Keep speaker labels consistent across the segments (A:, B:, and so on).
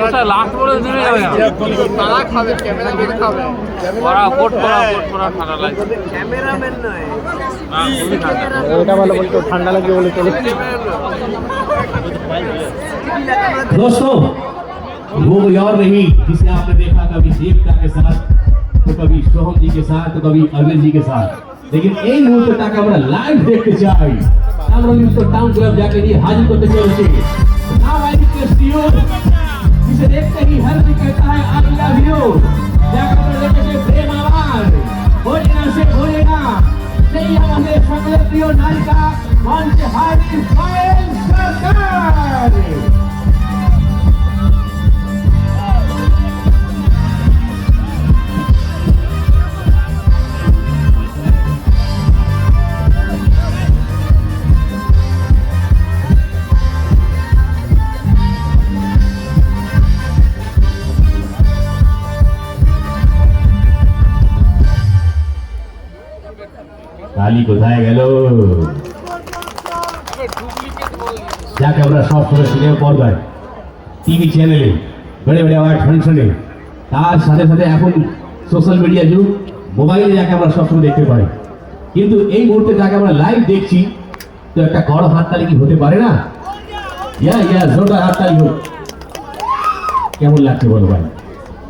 A: এটা লাস্ট বলে দিলে যাবে না
B: তারা খাবে ক্যামেরাম্যান খাবে
A: পড়া কোট পড়া কোট পড়া ঠান্ডা লাগছে
B: ক্যামেরাম্যান নয়
A: না খুবই ঠান্ডা
C: ওটা ভালো বলতো ঠান্ডা লাগবে বলে চলে
D: दोस्तों वो कोई और नहीं जिसे आपने देखा कभी देवता के साथ तो कभी सोहम जी के साथ तो कभी अरविंद जी के साथ लेकिन এই মুহূর্তটাকে আমরা লাইভ দেখতে চাই আমরা কিন্তু টাউন ক্লাব যাকে নিয়ে হাজির করতে চলেছি दोस्तियों जिसे देखते ही हर दिन कहता है आई लव यू जाकर लेके से प्रेम आवाज़। भोजना से भोजना नहीं हमारे सकल प्रियो नायिका मान से हार কালি কোথায় গেল? যাকে আমরা সব সময় সিনেমা পর্দায় টিভি চ্যানেলে বেড়ে বেড়ে অ্যাওয়ার্ড ফাংশনে তার সাথে সাথে এখন সোশ্যাল মিডিয়া যুগ মোবাইলে যাকে আমরা সবসময় দেখতে পাই। কিন্তু এই মুহূর্তে যাকে আমরা লাইভ দেখছি, তো একটা বড় হাততালি কি হতে পারে না? ইয়া ইয়া জোরদার হাততালি হোক। কেমন লাগছে বলো ভাই?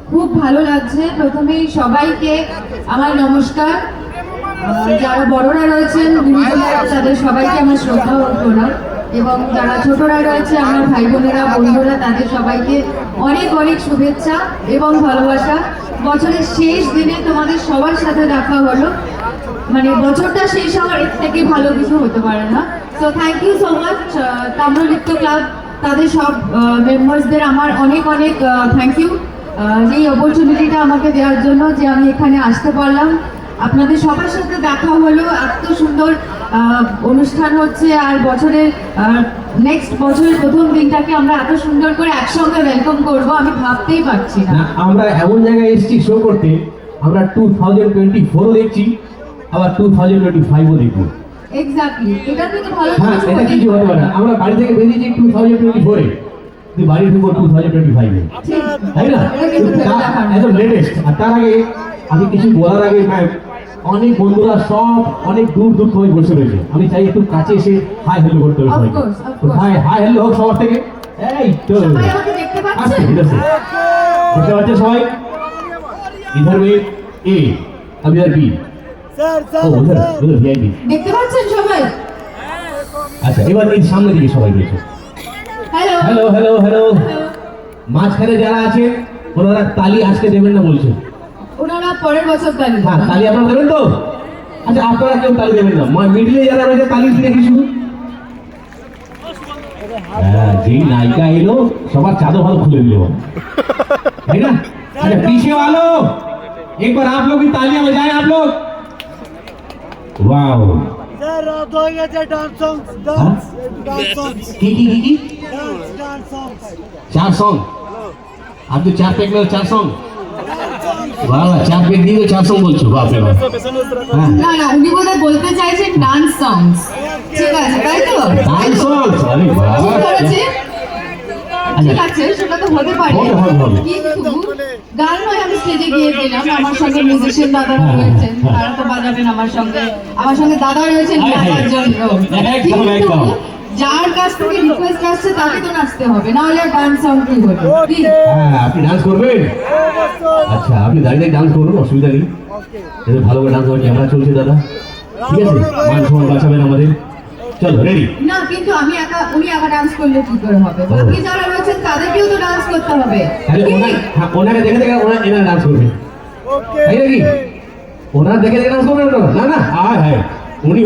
E: খুব ভালো লাগছে। প্রথমেই সবাইকে আমার নমস্কার। যারা বড়রা রয়েছেন তাদের সবাইকে আমার শ্রদ্ধা প্রণাম। এবং যারা ছোটরা রয়েছে, আমার ভাই বোনেরা বন্ধুরা, তাদের সবাইকে অনেক অনেক শুভেচ্ছা এবং ভালোবাসা। বছরের শেষ দিনে তোমাদের সবার সাথে দেখা হলো। মানে বছরটা শেষ হওয়ার এর থেকে ভালো কিছু হতে পারে না। So thank you so much Tamralipta club. তাদের সব মেম্বার্সদের আমার অনেক অনেক থ্যাংক ইউ যে অপরচুনিটিটা আমাকে দেওয়ার জন্য যে আমি এখানে আসতে পারলাম। আপনাদের সবার সাথে দেখা হলো এত সুন্দর অনুষ্ঠান হচ্ছে আর বছরের নেক্সট বছরের প্রথম দিনটাকে আমরা এত সুন্দর করে একসঙ্গে ওয়েলকাম করব আমি ভাবতেই পারছি না।
D: আমরা এমন জায়গায় এসেছি শো করতে আমরা টু থাউজেন্ড টোয়েন্টি ফোরও দেখছি আবার টু থাউজেন্ড টোয়েন্টি ফাইভও দেখব।
E: এক্স্যাক্টলি এটা থেকে ভালো
D: হ্যাঁ এটা কিছু হতে পারে না। আমরা বাড়ি থেকে বেরিয়েছি টু থাউজেন্ড টোয়েন্টি ফোরে তুই বাড়ি ঢুকবো টু থাউজেন্ড টোয়েন্টি ফাইভে তাই না?
E: কিন্তু ভেবে দেখার মতো।
D: একদম লেটেস্ট আর তার আগে আমি কিছু বলার আগে ম্যাম অনেক বন্ধুরা সব অনেক দূর দূর থেকে বসে রয়েছে। আমি চাই একটু কাছে এসে হাই হ্যালো করতে হবে সবাইকে. হাই হাই হ্যালো হোক সবার থেকে। এই তো।
E: সবাই
D: আচ্ছা ঠিক আছে। বুঝতে পারছে সবাই? ইধার মে এ আমি আর বি উধার
E: দেখতে পাচ্ছেন সবাই?
D: আচ্ছা এবার এই সামনে দিকে সবাই রয়েছে।
E: হ্যালো
D: হ্যালো হ্যালো হ্যালো মাঝখানে যারা আছে ওনারা তালি আজকে দেবেন না বলছে
E: ওনারা পরের বছর তালি
D: হ্যাঁ তালি আপনারা দেবেন তো আচ্ছা আপনারা কেউ তালি দেবেন না মিডিলে যারা রয়েছে তালি দিয়ে দেখি শুধু হ্যাঁ যেই নায়িকা এলো সবার চাদর ভালো খুলে দিল है ना अच्छा पीछे वालों एक बार आप लोग भी तालियां बजाएं आप लोग wow
C: Sir, going at a dance songs, dance, dance songs,
D: की की की की
C: dance, dance songs.
D: चार सॉन्ग आप तो चार पैक में चार सॉन्ग বাবা চাপের দিয়ে তো বলছো বাপে। হ্যাঁ।
E: না না উনি বোধহয় বলতে চাইছেন ডান্স সংস ঠিক আছে তাই তো? ডান্স
D: সংস
E: আরে বাবা। আচ্ছা। সেটা তো হতে পারে। গান নয় আমি আমার সঙ্গে দাদা
D: হ্যাঁ, হ্যাঁ,
E: রয়েছেন গানের জন্য। যার কাছ থেকে রিকোয়েস্ট আসছে তাকে তো নাচতে হবে না হলে ডান্স সং কি হবে?
D: হ্যাঁ আপনি ডান্স করবেন? আচ্ছা আপনি দাঁড়িয়ে ডান্স করুন অসুবিধা নেই। এদের ভালো করে ডান্স হবে ক্যামেরা চলছে দাদা। ঠিক আছে? মান সম্মান বাঁচাবেন আমাদের। চলো রেডি
E: না কিন্তু আমি একা উনি একা ডান্স করলে কি করে হবে? বাকি যারা রয়েছেন তাদেরকেও তো ডান্স করতে হবে।
D: তাহলে হ্যাঁ ওনাকে দেখে দেখে ওনার এনারা ডান্স করবে। তাই নাকি? ওনার দেখে দেখে ডান্স করবেন না না হ্যাঁ উনি